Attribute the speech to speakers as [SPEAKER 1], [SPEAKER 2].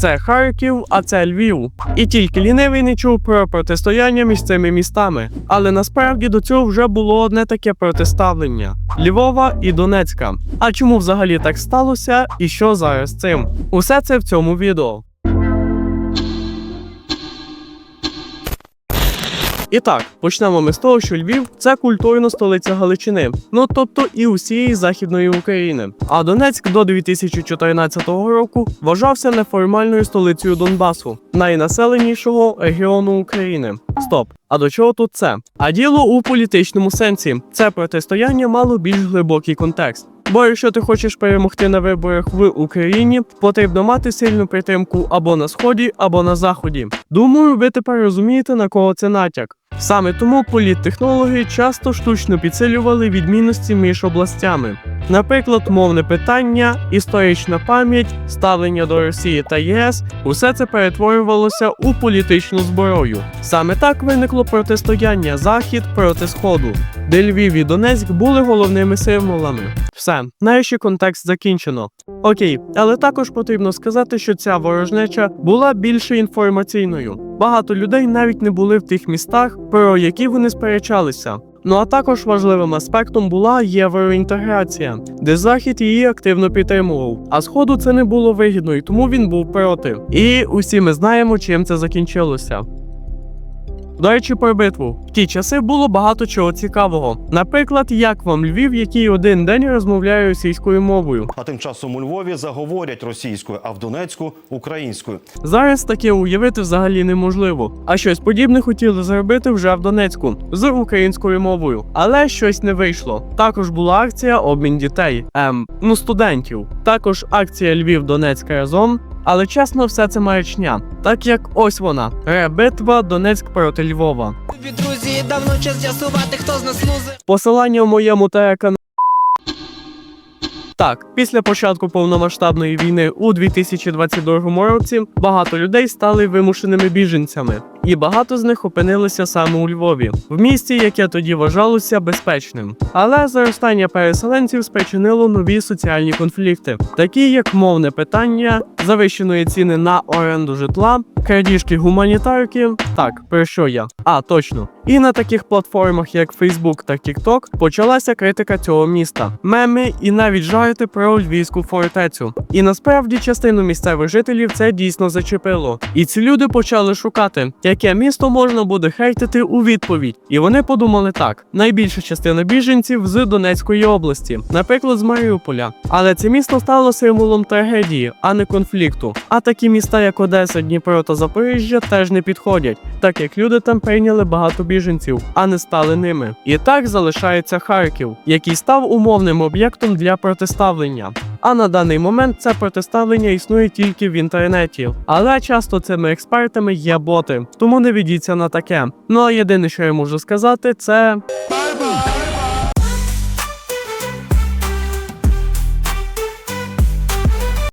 [SPEAKER 1] Це Харків, а це Львів. І тільки лінивий не чув про протистояння між цими містами. Але насправді до цього вже було одне таке протиставлення Львова і Донецька. А чому взагалі так сталося і що зараз цим? Усе це в цьому відео. І так, почнемо ми з того, що Львів це культурна столиця Галичини, ну тобто і усієї західної України. А Донецьк до 2014 року вважався неформальною столицею Донбасу, найнаселенішого регіону України. Стоп. А до чого тут це? А діло у політичному сенсі. Це протистояння мало більш глибокий контекст. Бо якщо ти хочеш перемогти на виборах в Україні, потрібно мати сильну підтримку або на сході, або на заході. Думаю, ви тепер розумієте на кого це натяк. Саме тому політтехнологи часто штучно підсилювали відмінності між областями. Наприклад, мовне питання, історична пам'ять, ставлення до Росії та ЄС усе це перетворювалося у політичну зброю. Саме так виникло протистояння Захід проти Сходу, де Львів і Донецьк були головними символами. Все, нарешті контекст закінчено. Окей, але також потрібно сказати, що ця ворожнеча була більше інформаційною. Багато людей навіть не були в тих містах, про які вони сперечалися. Ну а також важливим аспектом була євроінтеграція, де захід її активно підтримував. А сходу це не було вигідно, і тому він був проти. І усі ми знаємо, чим це закінчилося. До речі, про битву. В ті часи було багато чого цікавого. Наприклад, як вам Львів, який один день розмовляє російською мовою.
[SPEAKER 2] А тим часом у Львові заговорять російською, а в Донецьку українською.
[SPEAKER 1] Зараз таке уявити взагалі неможливо. А щось подібне хотіли зробити вже в Донецьку з українською мовою, але щось не вийшло. Також була акція обмін дітей, ем, ну студентів. Також акція Львів Донецьк разом. Але чесно, все це маячня, так як ось вона ребитва Донецьк проти Львова.
[SPEAKER 3] Друзі, давно час з'ясувати, хто з нас лузер.
[SPEAKER 1] Посилання в моєму телеканалі. Так, після початку повномасштабної війни у 2022 році багато людей стали вимушеними біженцями, і багато з них опинилися саме у Львові, в місті, яке тоді вважалося безпечним. Але зростання переселенців спричинило нові соціальні конфлікти, такі як мовне питання, завищеної ціни на оренду житла, крадіжки гуманітарки. Так, про що я? А, точно. І на таких платформах, як Facebook та TikTok, почалася критика цього міста, меми і навіть жарти про львівську фортецю. І насправді частину місцевих жителів це дійсно зачепило. І ці люди почали шукати, яке місто можна буде хейтити у відповідь. І вони подумали так: найбільша частина біженців з Донецької області, наприклад, з Маріуполя. Але це місто стало символом трагедії, а не конфлікту. А такі міста, як Одеса, Дніпро та Запоріжжя, теж не підходять, так як люди там прийняли багато біженців, а не стали ними. І так залишається Харків, який став умовним об'єктом для протиставлення. А на даний момент це протиставлення існує тільки в інтернеті. Але часто цими експертами є боти, тому не ведіться на таке. Ну а єдине, що я можу сказати, це.